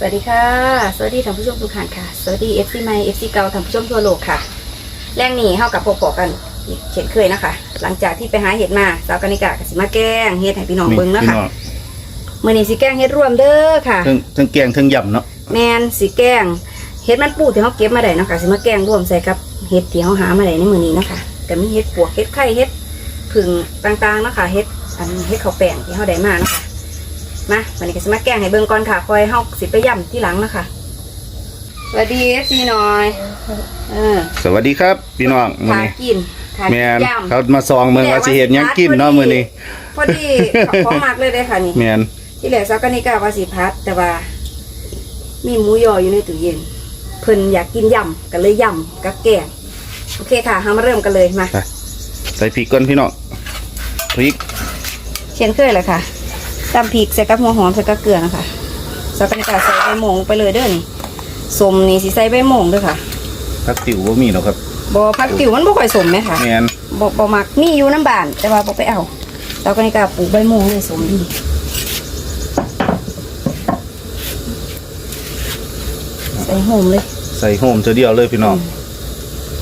สวัสดีค่ะ สวัสดีท่านผู้ชมทุกท่านค่ะ สวัสดีเอฟซีใหม่เอฟซีเก่าท่านผู้ชมทั่วโลกค่ะ แรงหนีเข้ากับพวกๆกันอีกเช่นเคยนะคะ หลังจากที่ไปหาเห็ดมาสาวกานิกากับสิมาแกล้งเห็ดให้พี่น้องเบิ่งนะคะพี่น้องมื่อนี้สิแกล้งเห็ดรวมเด้อค่ะ ทั้งทั้งแกงทั้งยำเนาะแมนสิแกล้งเห็ดมันปูที่เขาเก็บมาได้เนาะคะสิมาแกล้งร่วมใส่กับเห็ดที่เขาหามาได้ในมื้อนี้เนาะคะก็มีเห็ดปวกเห็ดไข่เห็ดผึ่งต่างๆเนาะคะเห็ดอันเห็ดข้าวแป้งที่เขาได้มาเนาะคะ มาวันนี้ก็สิมาแกล้งให้เบิ่งก่อนค่ะ คอยเฮาสิไปย่ำที่หลังเนาะคะสวัสดีเอฟซีหน่อย เออสวัสดีครับ พี่น้องมื้อทานี้กินทาแม่นย่ำเขามาซองเมืองว่าสิเฮ็ดหยังกินเนาะมื้อนี้พอดีของมากเลยได้อค่ะนี่ แม่นที่แหลกซากานิกาว่าสิพัดแต่ว่า มีหมูยออยู่ในตู้เย็น เพิ่นอยากกินยำก็เลยยำกับแกงโอเคค่ะเรามาเริ่มกันเลยมา ไปใส่พริกก่อนพี่น้องพริกเช่นเคยเลยค่ะ ตำพริกใส่กับหัวหอมใส่กับเกลือนะคะซากานิกาใส่ใบโหมงไปเลยเด้อนี่สมนี่สิใส่ใบโหมงด้วยค่ะผักติ๋วบ่มีหรอกครับบ่ผักติ๋วมันบ่ค่อยสมไหมคะแม่นบ่บ่มักมีอยู่น้ำบาน แต่ว่าบ่ไปเอาซากานิกาปลูกใบโหมงเลยสมดีใส่โหมเลย ใส่โฮมเทีเดียวเลยพี่น้อง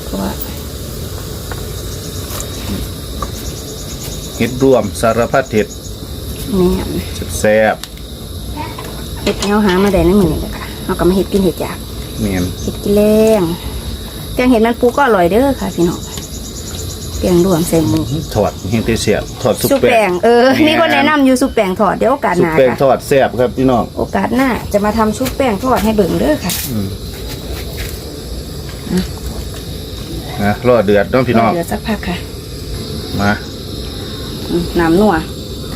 เพราะว่าเฮ็ดรวมสารพัดเฮ็ด แม่นแซ่บเห็ดที่เราหามาได้ในมือนี่แหละค่ะเราก็มาเห็ดกินเห็ดยากๆแม่นเห็ดกินแรงแกงเห็ดมันปูก็อร่อยเด้อค่ะพี่น้องแกงรวมใส่หมูทอดเฮ็ดได้แซ่บทอดสุกซุปแป้แป้งงเออมีคนแนะนำอยู่ซุปแป้งทอดเดี๋ยวโอกาสสุหกน้าแป้งทค่ะอดแซ่บครับพี่น้องโอกาสหน้าจะมาทำซุปแป้งทอดให้เบิ่งเด้อค่ะอืมนะรอเดือดเนาะพี่น้องเดี๋ยวสักพักค่ะ มาอืมน้ำนัว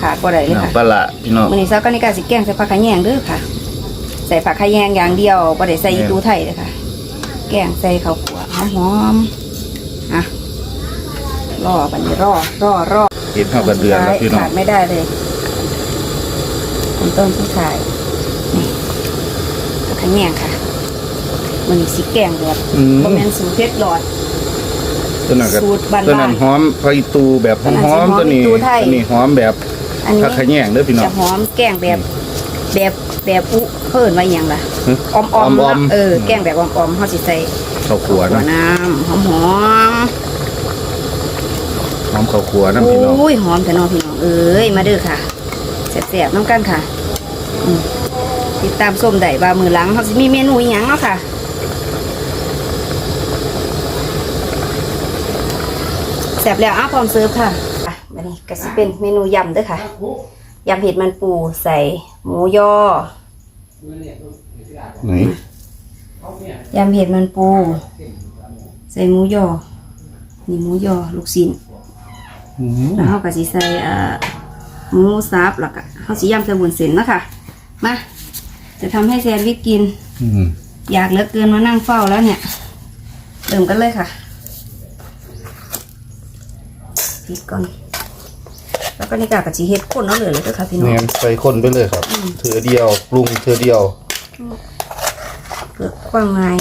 ขาดบ่ได้เลยค่ะน้ำปลาร้าพี่น้อง มื้อนี้เช้าก็นี่กาสิแกงใส่ผักขะแยงเด้อค่ะ ใส่ผักขะแยงอย่างเดียวบ่ได้ใส่อีตูไทยเลยค่ะ แกงใส่ข้าวคั่วหอมๆอะรอบัดนี้รอรอรอเฮ็ดเฮาก็เดือดแล้วพี่น้อขางดไม่ได้เลยเป็นต้นที่ขายนี่ผักขะแยงค่ะ มันนี้สิแกงแบบอืมบ่แม่นสูตรเพชรหลอด ตัวนั้นก็สูตรบ้านๆตัวนั้นหอมไฟตูแบบหตัวนั้นอมสิหอมๆตัวนี้อีตูไทย ตัวนี้หอมแบบ อันนี้ ผักขะแยงเด้อพี่น้อจะง หอมแกงแบบแบบแบบอุเพิ่นว่าอหย่างล่ะหึออมๆออมเนาะๆเออแกงแบบออมๆเฮาสิใส่ข้าวขัวหัวนะน้ำหอมหอมหอมข้าวขัวๆนะพี่น้อง อุ้ยหอมแต่น้องพี่น้องเอ้ยมาเด้อค่ะแซ่บๆน้ำกันค่ะอืมติดตามส้มได้ว่ามือหลังเขาสิมีเมนูอหยังเนาะค่ะแซ่บแล้วอ้าวพร้อมเสิร์ฟค่ะ อะบัดนี้ก็สิเป็นเมนูยำเด้อค่ะยำเห็ดมันปูใส่หมูยอไหนยำเห็ดมันปู ใส่หมูยอ นี่หมูยอลูกชิ้นอืมแล้วเขาก็สิใส่เอ่อหมูสับแล้วก็เขาสิยำใส่บุนเส้นเนาะคะมาจะทำให้แซนด์วิชกินอืมอยากเหลือเกินมานั่งเฝ้าแล้วเนี่ยเริ่มกันเลยค่ะพริกก่อน แล้วก็นี่กากะจีเฮ็ดข้นเอาเลยเลยเด้อค่ะพี่น้องแม่นใส่คนไปเลยครับเถือเดียวปรุงเถือเดียวเพื่อความง่าย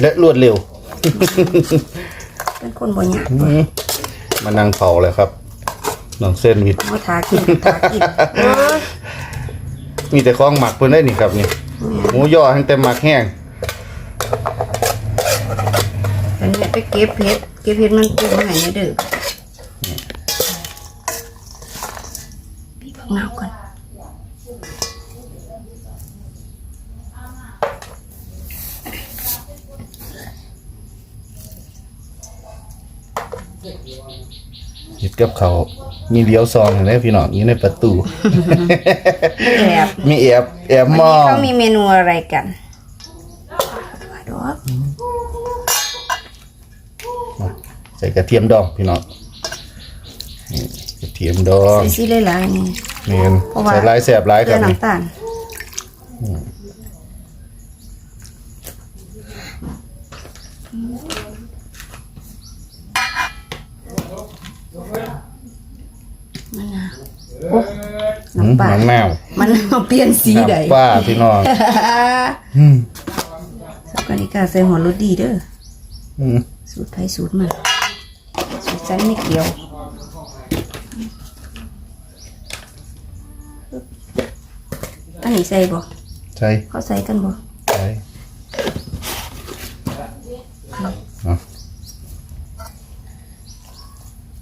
และรวดเร็วเป็นคนบ่ยากอืมมานั่งเผาเลยครับน้องเส้นวิทเอาทากินทากินเออมีแต่ของหมักเพิ่นได้นี่ครับนี่หมูย่อทั้งแต่หมักแห้งอันนี้ไปเก็บเพชรเก็บเพชรมันปูมาให้ในเด้อพี่พัก เงาก่อนเฮ็ดกับเขาวมีเลี้ยวซองเห็นไหมพี่น้องอยู่ในประตู แอบมีแอบแอบมวันอนี้งเขามีเมนูอะไรกันดอกใส่กระเทียมดองพี่น้องนี่กระเทียมดอง ใส่ซีหลายๆนี่ เมนเพราะว่า ใส่หลายแสบหลายเกลืกัอนน้ำตาลมะนาวโอ้อืมน้ำปลาน้ำแมวมันเอาเปลี่ยนสีใด น้ำปลาพี่น้องอืมสับกานิกาใส่หัวรสดีเด้อ อืมสูตรไทยสูตรมันสูตรใช้ไม่เกี่ยว นนี้ใส่บ่ใช่เขาใส่กันบ่ใช่เอา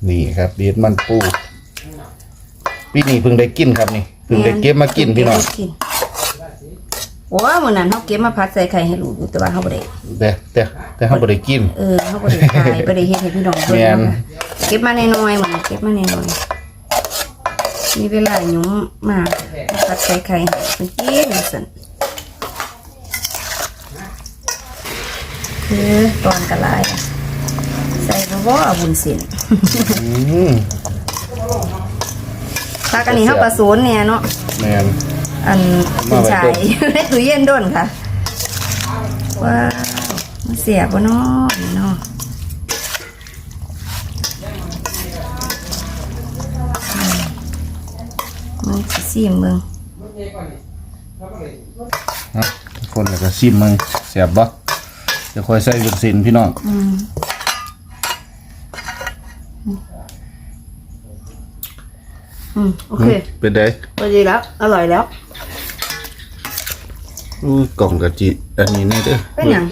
นี่ครับเบียดมันปูปีนี้เพิ่งได้กินครับนี่เพิ่งได้เก็บมากินพี่น้องเก็บมากินโอ้มื้อนั้นเฮาเก็บมาพัดใส่ไข่ให้ลูกอยู่แต่ว่าเฮาบ่ได้แต่แต่แต่เขาบ่ได้กินเออเขาบริขายบริเฮ็ดให้พี่น้องเบิ่งแม่นนะคะเก็บมาในน้อยๆมันเก็บมาในน้อยๆ มีเวลาหยุ่มมาตัดใส่ไข่ให้เป็นกินสั่นคือตอนกระลายอะใส่บ่บ่เอาบุญสินอืมถ้ากันนี้เฮาประสูนเนี่ยเนาะแมนอันมาผู้ไว้ชายต้มในตู้เย็นด้นค่ะ ว้าวมันเสียบ่เนาะนี่เนาะ มึงสิซิมมึงฮะคนแล้วก็ชิมมึงเสียบบ่จะคอยใส่บุญสินพี่น้องอืมอืมโอเคเป็นไดพอดีแล้ว อร่อยแล้วอู้กล่องกะจิอันนี้แน่เด้อเป็นหยัง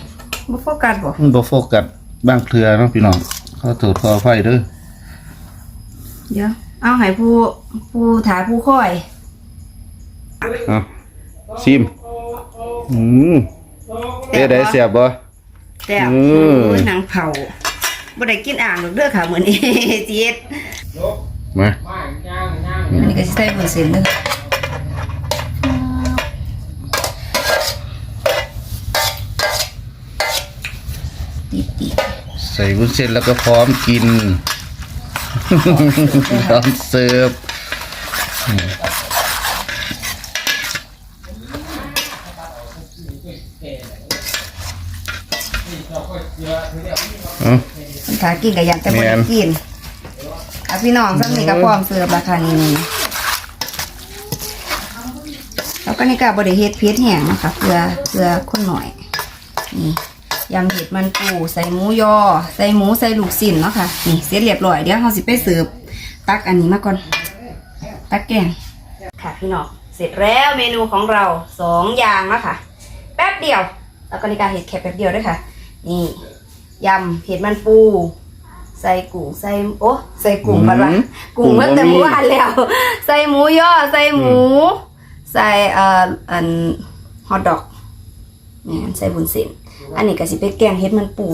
บ่โฟกัสบ่มันบ่โฟกัสบ้างเครือเนาะพี่น้องขอโทษขออภัยเด้อเดี๋ยว เอาให้ผู้ผู้ถาผู้คอยเอาชิมอืมเป็นไดเสียบบ่แต่อืมโอ้ยหนังเผาบ่ได้กินอ่างหรอกเด้อค่ะมื้อนี้เจี๊ยดมาอันนี้ก็สิใส่บุญเส้นเด้อติดใส่วุ้นเส้นแล้วก็พร้อมกินพ ร้อมเสิร์ฟเอาๆคนถากินก็อยากแต่บ่แม่ได้น กินอะพี่น้องซังนี่ก็พร้อมเสิร์ฟราคานี้นี่แล้วก็นี่ก็บ่ได้เฮ็ดเผ็ดแห้งนะคะเพื่อเพื่อคนหน่อย นี่ ยำเห็ดมันปูใส่หมูยอ ใส่หมูใส่ลูกสิ้นเนาะค่ะ นี่เสร็จเรียบร้อยเดี๋ยวเราสิไปเสิร์ฟตักอันนี้มาก่อน ตักแกงค่ะพี่น้องเสร็จแล้วเมนูของเราสองอย่างเนาะค่ะ แป๊บเดียว แล้วก็นี่การเห็ดแค่แป๊บเดียวด้วยค่ะ นี่ยำเห็ดมันปู ใส่กุ้งใส่โอ้ใส่กุ้งปะวะอืมกุ้งเมื่อแต่กุ้งบ่มีเมื่อวานแล้ว ใส่หมูยอใส่หมู ใส่เอ่ออันฮอทดอกนี่ใส่บุญเส้น อันนี้ก็สิเป็นแกงเห็ดมันปู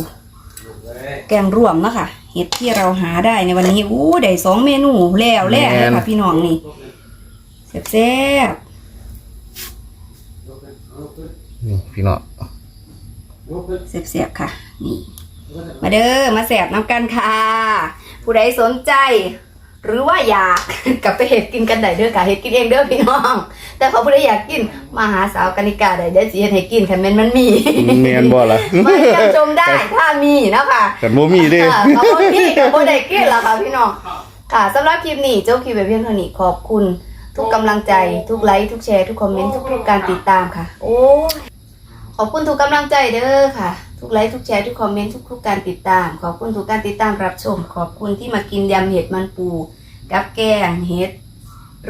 แกงรวมเนาะค่ะเห็ดที่เราหาได้ในวันนี้อู้ได้สองเมนูแล้วแล้วเลยค่ะพี่น้องนี่แซ่บนี่พี่น้องๆแซ่บๆค่ะ นี่ มาเด้อมาแสบน้ำกันค่ะ ผู้ใดสนใจ หรือว่าอยากกลับไปเห็ดกินกันได้เด้อค่ะเห็ดกินเองเด้อพี่น้อง แต่เขาผู้ใดอยากกินมาหาสาวกานิกาได้เด้อสิเฮ็ดให้กินคันแม่นมันมีแมนบ่ล่ะมาเยี่ยมชมได้ถ้ามีเนาะค่ะกันบ่มีเด้ค่ะขอบคุณพี่กับโบได้กินแล้วค่ะพี่น้องค่ะสำหรับคลิปนี้เจ้าคลิปแบบเพียงเท่านี้ขอบคุณ ทุกกำลังใจทุกไลค์ทุกแชร์ทุกคอมเมนต์ทุกๆการติดตามค่ะโอ้ยขอบคุณทุกกำลังใจเด้อค่ะ ทุกไลค์ทุกแชร์ทุกคอมเมนต์ทุกๆการติดตาม ขอบคุณทุกการติดตามรับชม ขอบคุณที่มากินยำเห็ดมันปู กับแกงเห็ด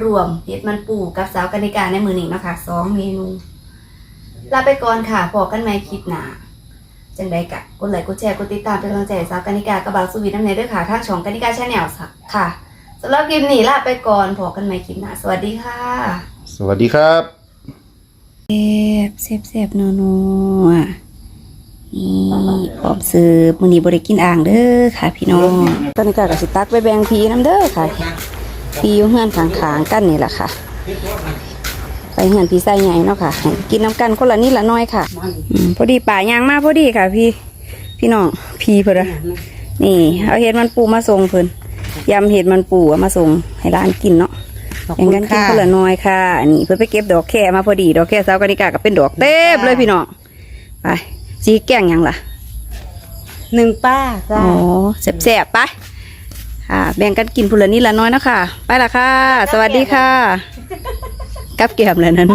รวมเห็ดมันปูกับสาวกนิกาในมือนี้เนาะคะสองเมนูลาไปก่อนค่ะพอกันใหม่คลิปหน้าจังใดกะกดไลค์กดแชร์กดติดตามเป็นกำลังใจให้สาวกานิกากับบาวสุวิทน้ำเนยด้วยค่ะทางช่องกานิกาชาแนลค่ะสำหรับคลิปนี้ลาไปก่อนพอกันใหม่คลิปหน้าสวัสดีค่ะสวัสดีครับเซฟเซฟเซฟนัว นี่พร้อมซื้อมื้อนี้บ่ได้กินอ่างเด้อค่ะ พี่น้องกานิกาก็สิตักไปแบ่งพีน้ำเด้อค่ะพีอยู่เฮือนข้างๆกันนี่แหละค่ะ ไปเฮือนพี่ไส้ใหญ่เนาะค่ะให้กินน้ำกันคนละนิดละน้อยค่ะอืมพอดีป่ายางมาพอดีค่ะ พี่พี่น้องพี่เพิ่นอะนี่เอาเห็ดมันปูมาส่งเพิ่นยำเห็ดมันปูเอามาส่งให้ร้านกินเนาะแบ่งกันกินคนละน้อยค่ะนี่เพิ่นไปเก็บดอกแค่มาพอดี ดอกแค่สาวกานิกาก็เป็นดอกเต็มเลยพี่น้องไป สีแกงหยังล่ะหนึ่งป้าจ้าอ๋อแสบๆไปค่ะ แบ่งกันกินพูละนิดละน้อยเนาะคะไปละค่ะ สวัสดีค่ะ กับเกียมเลยนั้น